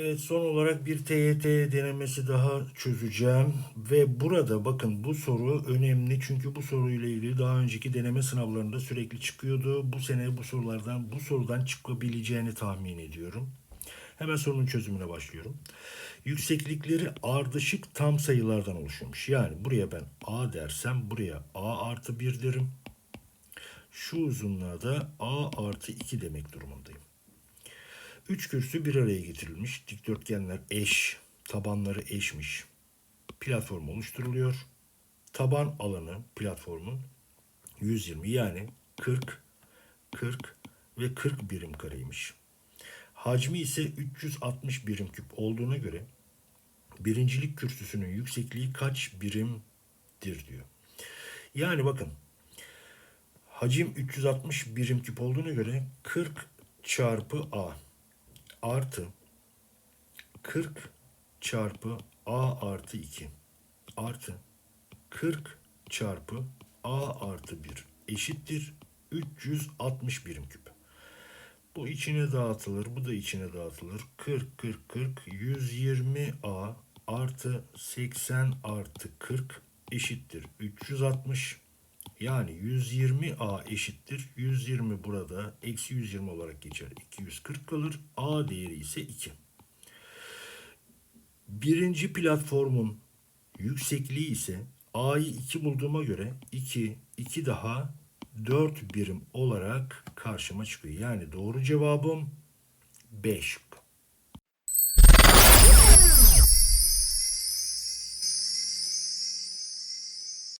Evet son olarak bir TYT denemesi daha çözeceğim ve burada bakın bu soru önemli çünkü bu soruyla ilgili daha önceki deneme sınavlarında sürekli çıkıyordu. Bu sene bu sorulardan bu sorudan çıkabileceğini tahmin ediyorum. Hemen sorunun çözümüne başlıyorum. Yükseklikleri ardışık tam sayılardan oluşuyormuş. Yani buraya ben A dersem buraya A artı 1 derim. Şu uzunluğa da A artı 2 demek durumundayım. Üç kürsü bir araya getirilmiş. Dikdörtgenler eş, tabanları eşmiş. Platform oluşturuluyor. Taban alanı platformun 120 yani 40, 40 ve 40 birim kareymiş. Hacmi ise 360 birim küp olduğuna göre birincilik kürsüsünün yüksekliği kaç birimdir diyor. Yani bakın hacim 360 birim küp olduğuna göre 40 çarpı A artı 40 çarpı A artı 2 artı 40 çarpı A artı 1 eşittir 360 birim küp. Bu içine dağıtılır, bu da içine dağıtılır. 40, 40, 40, 120 A artı 80 artı 40 eşittir 360. Yani 120 A eşittir. 120 burada eksi 120 olarak geçer. 240 kalır. A değeri ise 2. Birinci platformun yüksekliği ise A'yı 2 bulduğuma göre 2, 2 daha 4 birim olarak karşıma çıkıyor. Yani doğru cevabım 5.